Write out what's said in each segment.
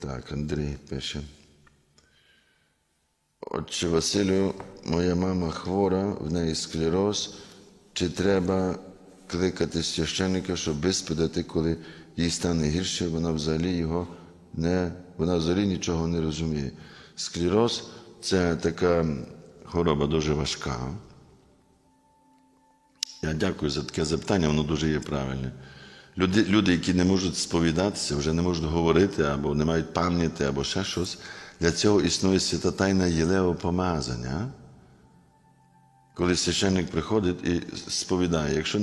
Так, Андрій пише. Отче Василю, моя мама хвора, в неї склероз. Чи треба кликати священника, щоб виспитати, коли їй стане гірше, вона взагалі його не, вона взагалі нічого не розуміє. Склероз це така хвороба дуже важка. Я дякую за таке запитання, воно дуже є правильне. Люди, люди, які не можуть сповідатися, вже не можуть говорити, або не мають пам'яті, або ще щось, для цього існує свята тайна єлеопомазання. Коли священник приходить і сповідає, якщо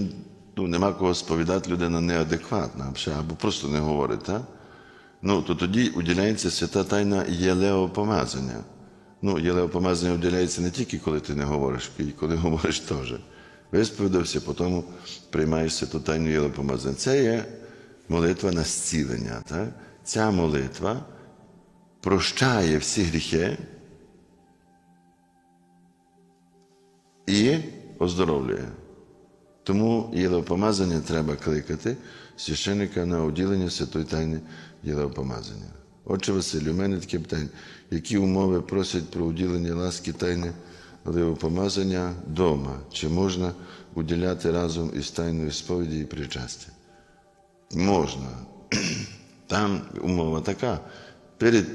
ну, нема кого сповідати, людина неадекватна або просто не говорить, так? ну, то тоді уділяється свята тайна єлеопомазання. Ну, єлеопомазання уділяється не тільки коли ти не говориш, і коли говориш теж. Висповідався, потім приймаєш святу тайну єлеопомазання. Це є молитва на зцілення. Так? Ця молитва прощає всі гріхи і оздоровлює. Тому єлеопомазання треба кликати священника на уділення святої тайни єлеопомазання. Отче Василю, у мене таке питання. Які умови просять про уділення ласки тайни єлеопомазання вдома? Чи можна уділяти разом із тайною сповіді і причастя? Можна. Там умова така. Перед,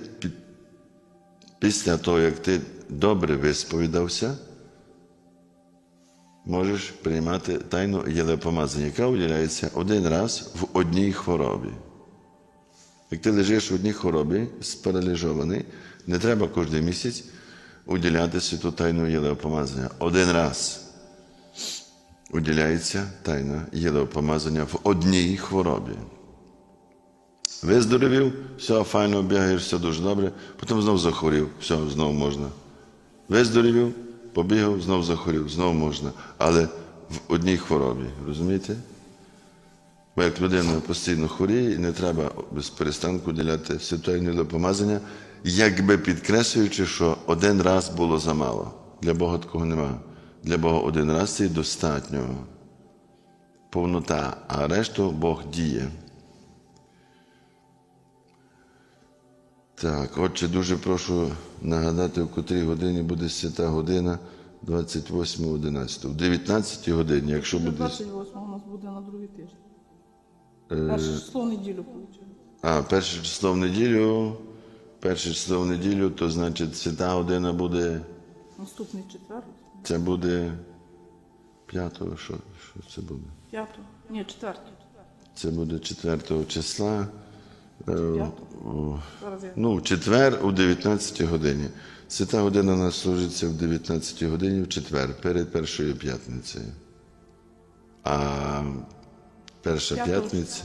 після того, як ти добре висповідався, можеш приймати тайну єлепомазання, яка уділяється один раз в одній хворобі. Як ти лежиш в одній хворобі, спараліжований, не треба кожен місяць уділяти святу тайну єлеопомазання. Один раз уділяється тайна єлеопомазання в одній хворобі. Виздоровів, все, файно бігаєш, все дуже добре, потім знов захворів, все, знову можна. Виздоровів, побігав, знов захворів, знов можна. Але в одній хворобі, розумієте? Бо як людина постійно хворіє, і не треба без перестанку діляти святойне допомазання, якби підкреслюючи, що один раз було замало. Для Бога такого нема. Для Бога один раз це достатньо. Повнота, а решту Бог діє. Так, отче, дуже прошу нагадати, в котрій годині буде свята година 28.11. В 19 годині, якщо буде. 28 у нас буде на другий тиждень. Перше число в неділю. А, перше число в неділю. Перше число в неділю, то значить свята година буде. Наступний четвер. Це буде п'ятого, що, що це буде? П'ятого. Ні, четвертий. Це буде 4 числа. Е, о. Ну, в четвер у 19 годині. Свята година у нас служиться в 19 годині в четвер, перед першою п'ятницею. А перша п'ятниця,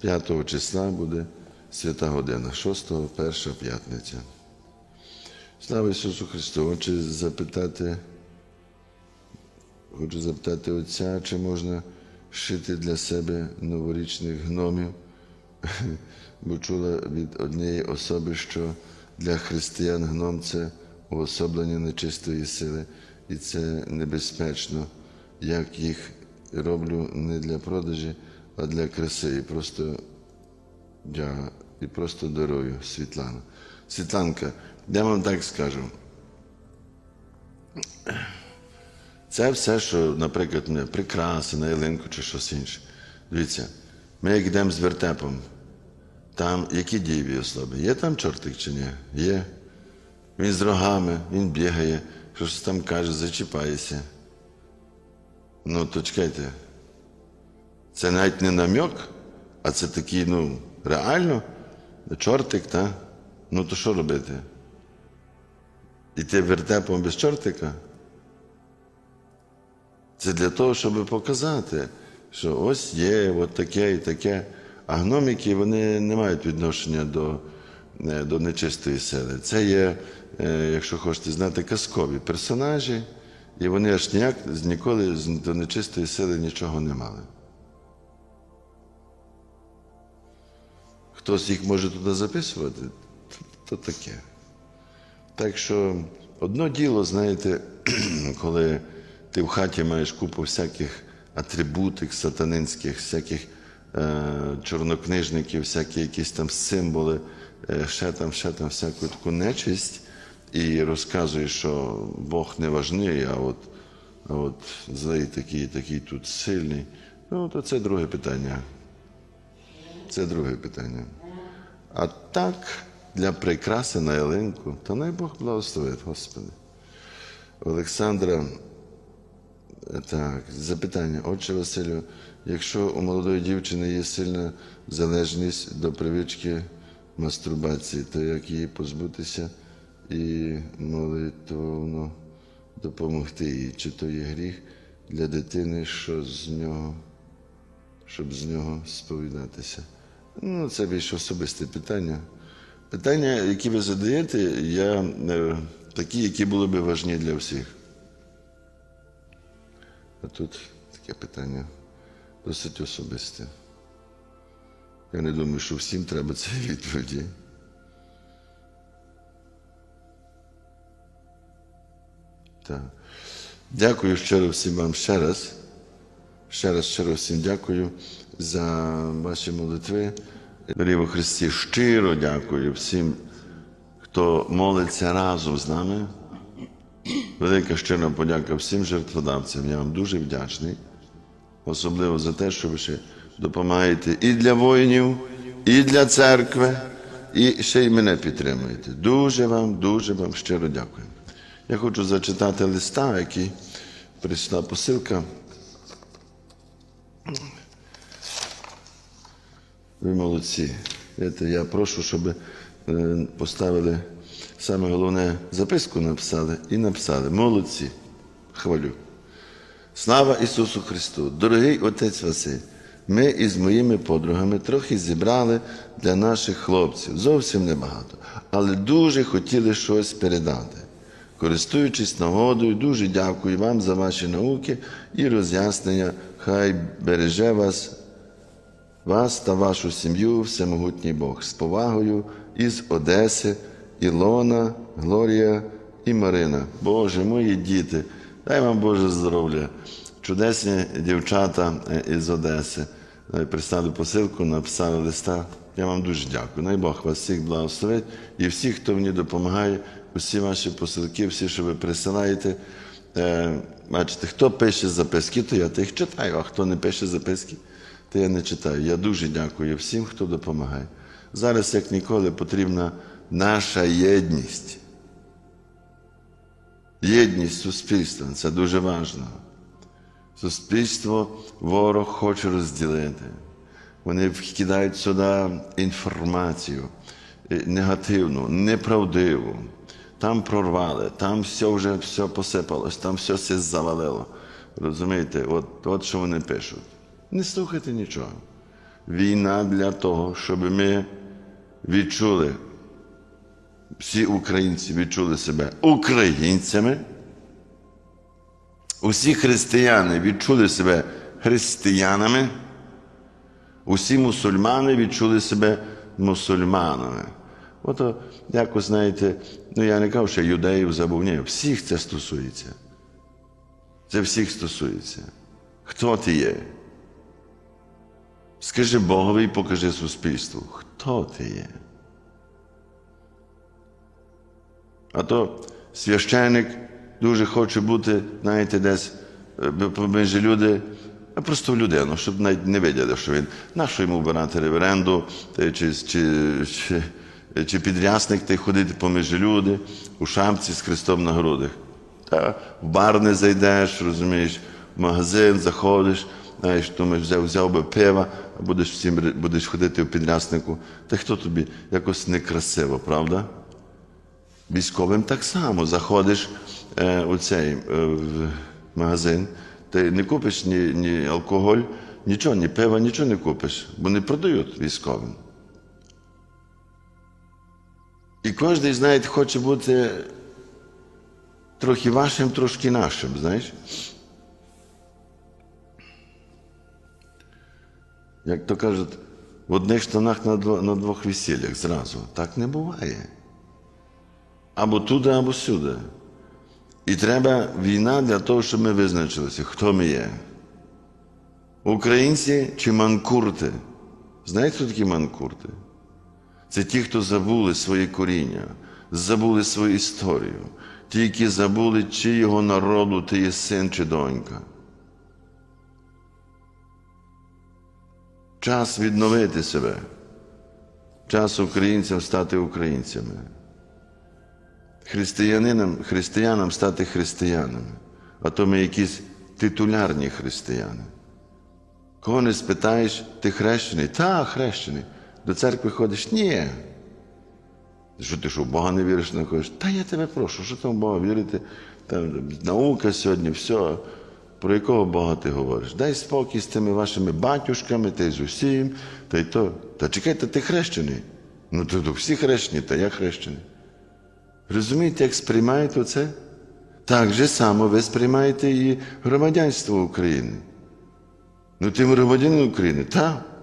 5 числа буде свята година, 6 перша п'ятниця. Слава Ісусу Христу! Хочу запитати, хочу запитати Отця, чи можна шити для себе новорічних гномів, бо чула від однієї особи, що для християн гном це уособлення нечистої сили, і це небезпечно. Як їх роблю не для продажі, а для краси. І просто я і просто дарую Світлана. Світланка, я вам так скажу. Це все, що, наприклад, не прикраси на ялинку чи щось інше. Дивіться, ми як йдемо з вертепом, там які дієві особи? Є там чортик чи ні? Є. Він з рогами, він бігає, щось там каже, зачіпається. Ну, то чекайте. Це навіть не намек, а це такий, ну, реально, чортик, та? Ну то що робити? Іти вертепом без чортика? Це для того, щоб показати, що ось є от таке і таке. А гномики вони не мають відношення до, до нечистої сили. Це є, якщо хочете знати, казкові персонажі, і вони аж ніяк ніколи до нечистої сили нічого не мали. Хтось їх може туди записувати, то таке. Так що одно діло, знаєте, коли ти в хаті маєш купу всяких атрибутик сатанинських, всяких е, чорнокнижників, всякі якісь там символи, е, ще там, ще там всяку таку нечисть, і розказує, що Бог не важний, а от, а от злий такий, такий тут сильний. Ну, то це друге питання. Це друге питання. А так, для прикраси на ялинку, то най Бог благословить, Господи. Олександра, так, запитання. Отче Василю, якщо у молодої дівчини є сильна залежність до привички мастурбації, то як її позбутися і молитвовно допомогти їй? Чи то є гріх для дитини, що з нього, щоб з нього сповідатися? Ну, це більш особисте питання. Питання, які ви задаєте, я, е, такі, які були би важні для всіх. А тут таке питання досить особисте. Я не думаю, що всім треба це відповіді. Так. Дякую щиро всім вам ще раз. Ще раз щиро всім дякую за ваші молитви. Дорогі во Христі, щиро дякую всім, хто молиться разом з нами. Велика щира подяка всім жертводавцям. Я вам дуже вдячний, особливо за те, що ви ще допомагаєте і для воїнів, і для церкви, і ще й мене підтримуєте. Дуже вам, дуже вам щиро дякую. Я хочу зачитати листа, який прийшла посилка. Ви молодці. Знаєте, Я прошу, щоб е, поставили саме головне записку написали і написали. Молодці. Хвалю. Слава Ісусу Христу! Дорогий отець Василь, ми із моїми подругами трохи зібрали для наших хлопців, зовсім небагато, але дуже хотіли щось передати. Користуючись нагодою, дуже дякую вам за ваші науки і роз'яснення. Хай береже вас вас та вашу сім'ю, всемогутній Бог, з повагою із Одеси, Ілона, Глорія і Марина. Боже, мої діти, дай вам Боже здоров'я. Чудесні дівчата е, із Одеси. Е, Прислали посилку, написали листа. Я вам дуже дякую. Най Бог вас всіх благословить і всіх, хто мені допомагає, усі ваші посилки, всі, що ви присилаєте. Е, Бачите, хто пише записки, то я тих читаю, а хто не пише записки, то я не читаю. Я дуже дякую всім, хто допомагає. Зараз, як ніколи, потрібна наша єдність. Єдність суспільства це дуже важливо. Суспільство ворог хоче розділити. Вони вкидають сюди інформацію е, негативну, неправдиву. Там прорвали, там все вже все посипалось, там все все завалило. Розумієте, от, от що вони пишуть. Не слухайте нічого. Війна для того, щоб ми відчули, всі українці відчули себе українцями. Усі християни відчули себе християнами, усі мусульмани відчули себе мусульманами. Ото, якось знаєте, ну я не кажу, що юдеїв забув, ні, всіх це стосується. Це всіх стосується. Хто ти є? Скажи Богові і покажи суспільству, хто ти є. А то священик дуже хоче бути, знаєте, десь е, поміж люди, а просто людину, щоб навіть не виділи, що він нащо йому вбирати реверенду, та чи, чи, чи, чи підрясник й ходити поміж люди у шапці з хрестом на грудях. Та в бар не зайдеш, розумієш, в магазин заходиш, знаєш, думаєш, взяв, взяв би пива, а будеш всім будеш ходити в підряснику. Та хто тобі якось некрасиво, правда? Військовим так само заходиш е, у цей е, в магазин, ти не купиш ні, ні алкоголь, нічого, ні пива, нічого не купиш, бо не продають військовим. І кожен, знаєте, хоче бути трохи вашим, трошки нашим, знаєш. Як то кажуть, в одних штанах на, на двох весіллях зразу. Так не буває. Або туди, або сюди. І треба війна для того, щоб ми визначилися, хто ми є. Українці чи манкурти? Знаєте, хто такі манкурти? Це ті, хто забули своє коріння, забули свою історію, ті, які забули, чиєго народу ти є син чи донька. Час відновити себе, час українцям стати українцями, християнинам, християнам стати християнами, а то ми якісь титулярні християни. Кого не спитаєш, ти хрещений? Та, хрещений. До церкви ходиш? Ні. Що ти що, в Бога не віриш, не ходиш? Та я тебе прошу, що там в Бога вірити? Там наука сьогодні, все. Про якого Бога ти говориш? Дай спокій з тими вашими батюшками, та й з усім, та й то. Та чекайте, ти хрещений. Ну то, всі хрещені, та я хрещений. Розумієте, як сприймаєте оце? Так же само ви сприймаєте і громадянство України. Ну, ти громадянин України, так.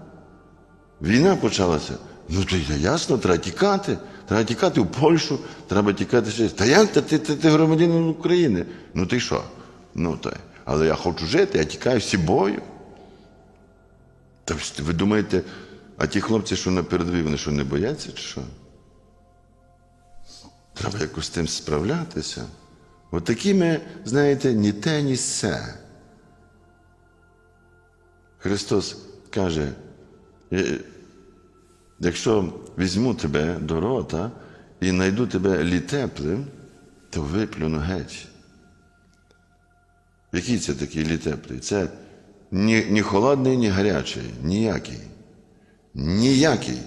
Війна почалася. Ну, то ясно, треба тікати. Треба тікати в Польщу, треба тікати ще. Та як та ти, ти, ти громадянин України? Ну ти що? Ну так. Але я хочу жити, я тікаю всі бою. Та ви думаєте, а ті хлопці, що на передовій, вони що не бояться, чи що? Треба якось з тим справлятися. От такі ми, знаєте, ні те, ні се. Христос каже, «Е, якщо візьму тебе до рота і знайду тебе літеплим, то виплюну геть. Який це такий літеплий? Це ні, ні холодний, ні гарячий, ніякий. Ніякий.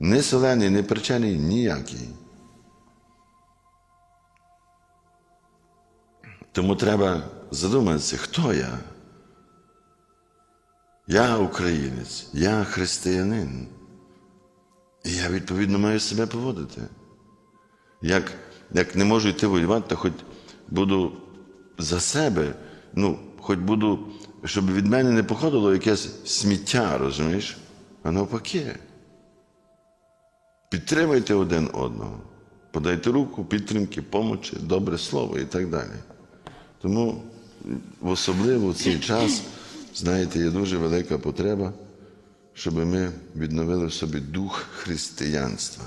Не солений, не перчений, ніякий. Тому треба задуматися, хто я? Я українець, я християнин. І я відповідно маю себе поводити. Як, як не можу йти воювати, то хоч буду за себе, ну, хоч буду, щоб від мене не походило якесь сміття, розумієш? А навпаки. Підтримайте один одного, подайте руку, підтримки, помочі, добре слово і так далі. Тому особливо в цей час, знаєте, є дуже велика потреба, щоб ми відновили в собі дух християнства.